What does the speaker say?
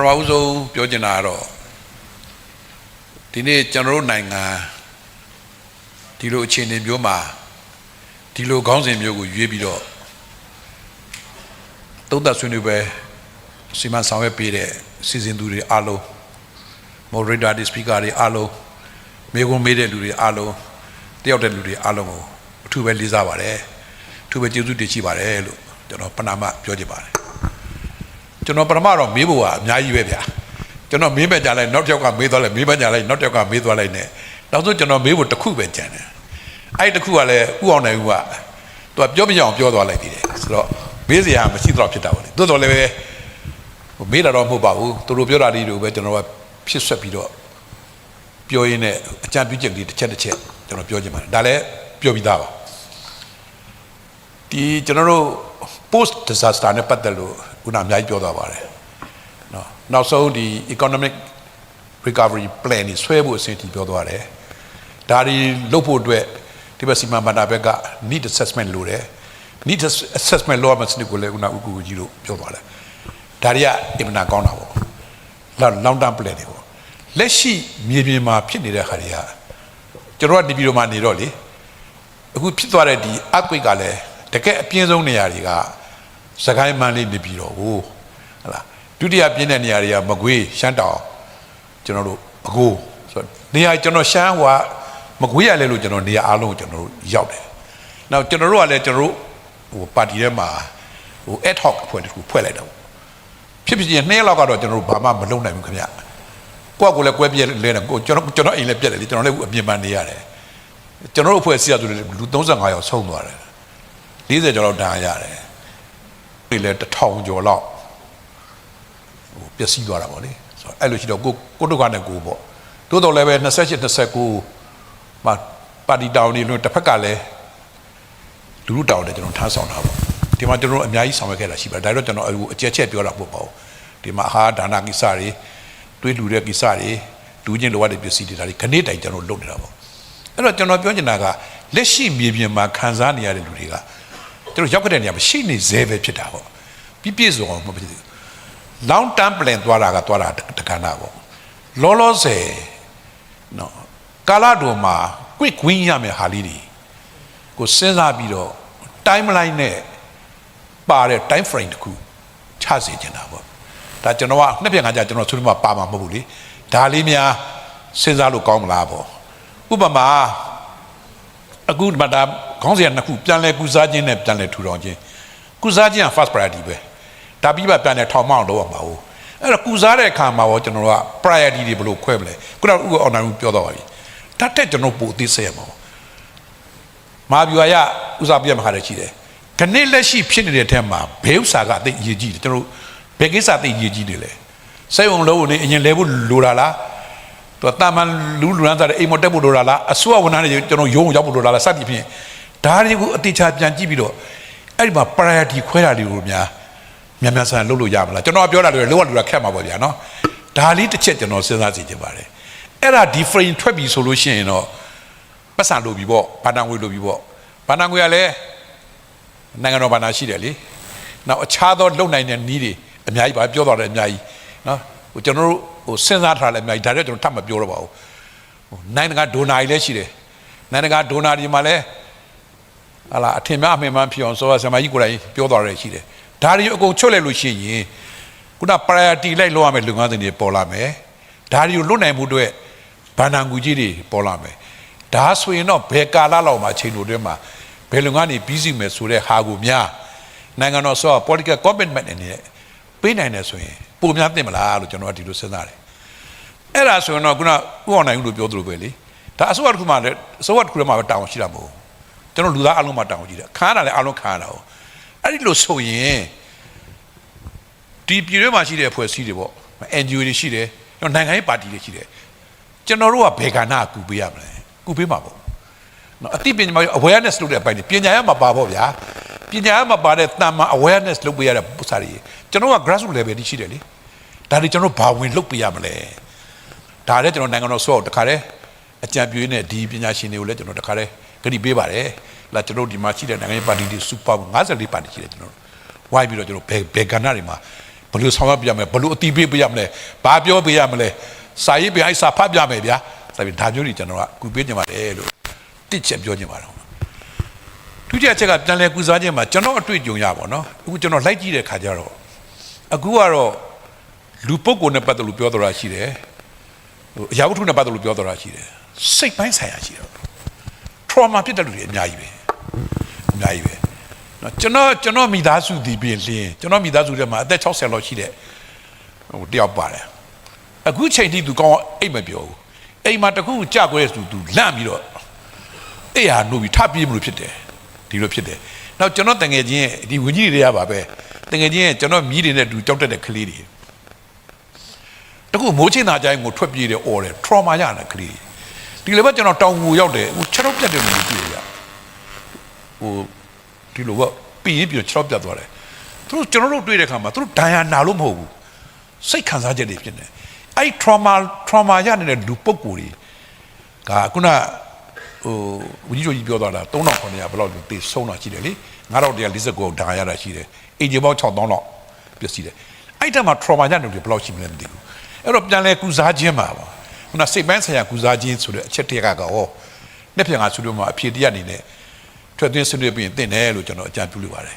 ထမဦးဆုံးပြောချင်တာကတော့ဒီနေ့ကျွန်တော်တို့နိုင်ငံဒီလိုအခြေအနေမျိုးမှာဒီလိုခေါင်းစဉ်မျိုးကိုရွေးပြီးတော့သုံးသပ်ဆွေးနွေးပဲစီမံဆောင်ရွက်ပေးတဲ့စီစဉ်သူတွေအားလုံး moderator တွေ speaker တွေအားလုံးမေခွန်းမေးတဲ့လူတွေအားလုံးတယောက်တဲ့လူတွေအားလုံးကိုအထူးပဲလေးစားပါတယ်အထူးပဲကျေးဇူးတင်ရှိပါတယ်လို့ကျွန်တော်ပဏာမပြောချင်ပါတယ် ကျွန်တော်ပထမတော့မေးဖို့ကအများကြီးပဲဗျာကျွန်တော်မေးမဲ့ကြလိုက်နောက်တစ်ယောက်ကမေးသွားလိုက်မေးမဲ့ကြလိုက်နောက်တစ်ယောက်ကမေးသွားလိုက်နဲ့နောက်ဆုံးကျွန်တော်မေးဖို့တစ်ခုပဲကြံတယ်အဲ့ဒီတစ်ခုကလည်းဥအောင်နိုင်ဦးကသူကပြောပြအောင်ပြောသွားလိုက်သေးတယ်ဆိုတော့မေးစရာမရှိတော့ဖြစ်တာပါလေတိုးတော်လည်းပဲဟိုမေးတာတော့မဟုတ်ပါဘူးသူတို့ပြောတာလေးတွေကိုပဲကျွန်တော်ကဖြစ်ဆွက်ပြီးတော့ပြောရင်းနဲ့အကြံပြုချက်လေးတစ်ချက်တစ်ချက်ကျွန်တော်ပြောချင်ပါတယ်ဒါလည်းပြောပြီးသားပါဒီကျွန်တော်တို့ post disaster နဲ့ပတ်သက်လို့ခုနအများကြီးပြောသွားပါတယ်เนาะနောက်ဆုံးဒီ economic recovery plan นี่ဆွဲဖို့အစီအစဉ်ပြောသွားတယ်ဒါဒီလုပ်ဖို့အတွက်ဒီဘက်စီမံဘဏ္ဍာဘက်က need assessment လုပ်တယ် need assessment လုပ်ရမယ့်စနစ်ကိုလည်းခုနဥက္ကူကြီးတို့ပြောသွားတယ်ဒါတွေကအင်မနာကောင်းတာပေါ့လောက် long term plan တွေပေါ့လက်ရှိမြေပြင်မှာဖြစ်နေတဲ့ခါတွေကကျွန်တော်ကနေပြည်တော်မှာနေတော့လေ အခုဖြစ်သွားတဲ့ဒီ earthquake ကလည်း တကယ်အပြင်းဆုံးနေရာတွေကစကိုင်းမန်းလေးနေပြီးတော့ဟိုဟလာဒုတိယပြင်းတဲ့နေရာတွေကမကွေးရှမ်းတောင်ကျွန်တော်တို့အကိုဆိုတော့နေရာကျွန်တော်ရှမ်းဟိုကမကွေးရလဲလို့ကျွန်တော်နေရာအားလုံးကိုကျွန်တော်တို့ရောက်တယ်။နောက်ကျွန်တော်တို့ကလည်းကျွန်တော်တို့ဟိုပါတီထဲမှာဟို ad hoc အဖွဲ့တစ်ခုဖွဲ့လိုက်တာပေါ့ဖြစ်ဖြစ်ချင်းနှစ်ရက်လောက်ကတော့ကျွန်တော်တို့ဘာမှမလုပ်နိုင်ဘူးခင်ဗျ။ကိုယ့်ကိုယ်လည်းကွဲပြဲလဲတယ်ကိုကျွန်တော်ကျွန်တော်အိမ်လည်းပြက်တယ်လေကျွန်တော်လည်းအခုအပြင်ပန်းနေရတယ်။ကျွန်တော်တို့အဖွဲ့အစည်းအရဆိုလည်းလူ35ယောက်ဆုံးသွားတယ် 40ကျော်လောက်ဒဏ်ရာရတယ်ဒီလည်း1000ကျော်လောက်ဟိုပျက်စီးသွားတာပေါ့လေဆိုတော့အဲ့လိုရှိတော့ကိုကိုတုကနဲ့ကိုပေါ့တိုးတော်လည်းပဲ28 29မှာပါတီတောင်နေလို့တစ်ဖက်ကလည်းလူလူတောင်တယ်ကျွန်တော်ထားဆောင်တာပေါ့ဒီမှာကျွန်တော်တို့အများကြီးဆောင်ရွက်ခဲ့တာရှိပါတယ်ဒါတော့ကျွန်တော်အခုအကျက်ချက်ပြောတာပို့ပေါ့ဒီမှာအာဟာဒါနာကိစ္စတွေတွေးလူတဲ့ကိစ္စတွေလူချင်းလိုအပ်တဲ့ပစ္စည်းတွေဒါတွေခဏတိုင်ကျွန်တော်လုပ်နေတာပေါ့အဲ့တော့ကျွန်တော်ပြောချင်တာကလက်ရှိမြေပြင်မှာခံစားနေရတဲ့လူတွေက ကျွန်တော်ရောက်ခဲ့တဲ့နေရာမှာရှိနေသေးပဲဖြစ်တာပေါ့ပြည့်ပြည့်စုံအောင်မဖြစ်ဘူး long term plan သွားတာကသွားတာတက္ကနာပေါ့လောလောဆယ်နော်ကာလတော်မှာ quick win ရမယ်ဟာလေးတွေကိုစဉ်းစားပြီးတော့ timeline နဲ့ပါတဲ့ time frame တခုချစေချင်တာပေါ့ဒါကျွန်တော်ကနှစ်ပြန်ခါကျကျွန်တော်ဆွေးနွေးမှာပါမှာမဟုတ်ဘူးလေဒါလေးများစဉ်းစားလို့ကောင်းမလားပေါ့ဥပမာ အခုဒီမှာဒါခေါင်းစဉ်ကနှစ်ခုပြန်လဲကုစားခြင်းနဲ့ပြန်လဲထူထောင်ခြင်းကုစားခြင်းက first priority ပဲဒါပြီးမှပြန်လဲထောင်မအောင်လုပ်ရမှာဟုတ်အဲ့တော့ကုစားတဲ့အခါမှာရောကျွန်တော်တို့က priority တွေဘယ်လိုခွဲမလဲခုနကဥက္ကအောင်နိုင်မှုပြောတော့ပါပြီတတ်တဲ့ကျွန်တော်ပို့အသေးစိတ်ရမှာပေါ့မာဗျူဟာရဥစားပြတ်မှာခါတယ်ရှိတယ်ခဏလက်ရှိဖြစ်နေတဲ့ထဲမှာဘဲဥစားကအသိအရေးကြီးတယ်ကျွန်တော်တို့ဘယ်ကိစ္စအသိအရေးကြီးတယ်လဲစိတ်ဝင်လို့နေအရင်လဲဖို့လိုတာလား သူကတာမန်လူလူရန်သားတဲ့အိမ်မတက်ဖို့လိုတာလားအစိုးရဝန်ထမ်းတွေကျွန်တော်ရုံးရောက်ဖို့လိုတာလားစသည်ဖြင့်ဒါတွေကိုအတိအကျပြန်ကြည့်ပြီးတော့အဲ့ဒီမှာ priority ခွဲတာတွေကိုများမြန်မြန်ဆန်လုပ်လို့ရမလားကျွန်တော်ပြောတာတွေလောကလူကခက်မှာပေါ့ဗျာနော်ဒါလေးတစ်ချက်ကျွန်တော်စဉ်းစားစီချင်ပါတယ်အဲ့ဒါ different ထွက်ပြီဆိုလို့ရှိရင်တော့ပတ်စံလိုပြီပေါ့ဘာတန်ငွေလိုပြီပေါ့ဘာတန်ငွေကလည်းနိုင်ငံတော်ဘာနာရှိတယ်လေနောက်အခြားသောလုံနိုင်တဲ့နီးတွေအများကြီးပါပြောတော့တယ်အများကြီးနော် ဟိုကျွန်တော်တို့ဟိုစဉ်းစားထားတယ်အများကြီးဒါတော့ကျွန်တော်ထပ်မပြောတော့ပါဘူးဟိုနိုင်ငံတကာဒိုနာတွေလည်းရှိတယ်နိုင်ငံတကာဒိုနာတွေမှာလည်းဟာလာအထင်များအမှန်မှန်ဖြစ်အောင်ဆိုတော့ဆရာမကြီးကိုယ်တိုင်ပြောသွားတယ်ရှိတယ်ဒါတွေအကုန်ချွတ်လိုက်လို့ရှိရင်ခုန priority လိုက်လောက်ရမယ့်လုပ်ငန်းစဉ်တွေပေါ်လာမယ်ဒါတွေကိုလွတ်နိုင်မှုအတွက်ဗန္ဒန်ကူကြီးတွေပေါ်လာမယ်ဒါဆိုရင်တော့ဘယ်ကာလလောက်မှာအချိန်တို့တွင်းမှာဘယ်လုပ်ငန်းတွေပြီးစီမယ်ဆိုတဲ့ဟာကိုများနိုင်ငံတော်ဆိုတော့ political commitment အနေနဲ့ ပေးနိုင်တယ်ဆိုရင်ပုံများသိမလားလို့ကျွန်တော်ကဒီလိုစဉ်းစားတယ်အဲ့ဒါဆိုရင်တော့ခုနဥအောင်နိုင်ဦးလို့ပြောသလိုပဲလေဒါအစိုးရတစ်ခုမှလည်းအစိုးရတစ်ခုမှပဲတောင်းရှိတာမဟုတ်ဘူးကျွန်တော်လူသားအလုံးမှတောင်းကြည့်တယ်ခါရတာလည်းအလုံးခါရတာ哦အဲ့ဒီလိုဆိုရင်ဒီပြည်တွင်းမှာရှိတဲ့အဖွဲ့အစည်းတွေပေါ့ NGO တွေရှိတယ်ကျွန်တော်နိုင်ငံရေးပါတီတွေရှိတယ်ကျွန်တော်တို့ကဘယ်ကဏ္ဍကူပေးရမလဲကူပေးမှာပေါ့နော်အသိပညာမှာ awareness လုပ်တဲ့အပိုင်းတွေပညာရမှာပါပေါ့ဗျာပညာရမှာပါတဲ့တန်မှာ awareness လုပ်ပေးရတဲ့ပုစားတွေ ကျွန်တော်က grassroots level တွေရှိတယ်လေဒါတွေကျွန်တော်ဘာဝင်လုပ်ပေးရမလဲဒါလည်းကျွန်တော်နိုင်ငံတော်ဆိုတော့တခါတည်းအကြံပြုရင်းနဲ့ဒီပညာရှင်တွေကိုလည်းကျွန်တော်တခါတည်းဂရုပေးပါတယ်လာကျွန်တော်ဒီမှာရှိတဲ့နိုင်ငံရေးပါတီတွေစူပါ54ပါတီရှိတယ်ကျွန်တော်ဝိုင်းပြီးတော့ကျွန်တော်ဘယ်ဘယ်ကဏ္ဍတွေမှာဘယ်လိုဆောင်ရွက်ပြရမလဲဘယ်လိုအတီးပေးပေးရမလဲဘာပြောပေးရမလဲစာရေးပေးအိုက်စာဖတ်ပြမယ်ဗျာဒါပြီးဒါမျိုးတွေကျွန်တော်ကကူပေးနေပါတယ်လို့တစ်ချက်ပြောနေပါတော့ဒုတိယချက်ကပြန်လဲကူစားခြင်းမှာကျွန်တော်အတွေ့အကြုံရပါတော့အခုကျွန်တော်လိုက်ကြည့်တဲ့ခါကျတော့ အခုကတော့လူပုဂ္ဂိုလ်နဲ့ပတ်သက်လို့ပြောတော်တာရှိတယ်ဟိုအရာဝတ္ထုနဲ့ပတ်သက်လို့ပြောတော်တာရှိတယ်စိတ်ပိုင်းဆိုင်ရာရှိတယ် trauma ဖြစ်တဲ့လူတွေအများကြီးပဲအများကြီးပဲနော်ကျွန်တော်ကျွန်တော်မိသားစုဒီပြင်လင်းကျွန်တော်မိသားစုထဲမှာအသက်60လောက်ရှိတဲ့ဟိုတယောက်ပါတယ်အခုချိန်ထိသူကောင်းအိတ်မပြောဘူးအိမ်မှာတခုကြကွဲဆိုသူလန့်ပြီးတော့အေးဟာနိုးပြီးထပြေးမလို့ဖြစ်တယ်ဒီလိုဖြစ်တယ်နောက်ကျွန်တော်တငယ်ချင်းရဲ့ဒီဝင်းကြီးတွေကပါပဲ တငယ်ချင်းရဲ့ကျွန်တော်မြည်တွေနဲ့တူကြောက်တတ်တဲ့ကလေးတွေတခုမိုးချင်းသားကြိုင်းကိုထွက်ပြေးတယ်អော်တယ် trauma ရတဲ့ကလေးတွေဒီလိုပဲကျွန်တော်တောင်ငူရောက်တယ်ဟိုခြေတော့ပြတ်တယ်လို့တွေ့ရဟိုဒီလိုပေါ့ပြီးရင်ပြီးတော့6ပြတ်သွားတယ်သူတို့ကျွန်တော်တို့တွေ့တဲ့ခါမှာသူတို့ဒဏ်ရာနာလို့မဟုတ်ဘူးစိတ်ခံစားချက်တွေဖြစ်နေအဲ့ trauma trauma ရနေတဲ့လူပုဂ္ဂိုလ်တွေကခုနဟိုဝကြီးကြီးပြောသွားတာ3900ဘယ်လောက်တေဆုံးတာရှိတယ်လေ 9149ဒဏ်ရာရတာရှိတယ်အင်ဂျင်ပေါင်း6000လောက်ပျက်စီးတယ်အဲ့တက်မှာ trauma ရနေတယ်ဘယ်လောက်ရှိမလဲမသိဘူးအဲ့တော့ပြန်လဲကုစားခြင်းပါပါခုနစိတ်ပိုင်းဆိုင်ရာကုစားခြင်းဆိုတဲ့အချက်တည်းကကဟောနှစ်ပြန်ကဆွေးနွေးမှာအဖြေတရအနေနဲ့ထွက်သွင်းဆွေးနွေးပြီးရင်တင့်တယ်လို့ကျွန်တော်အကြံပြုလိုပါတယ်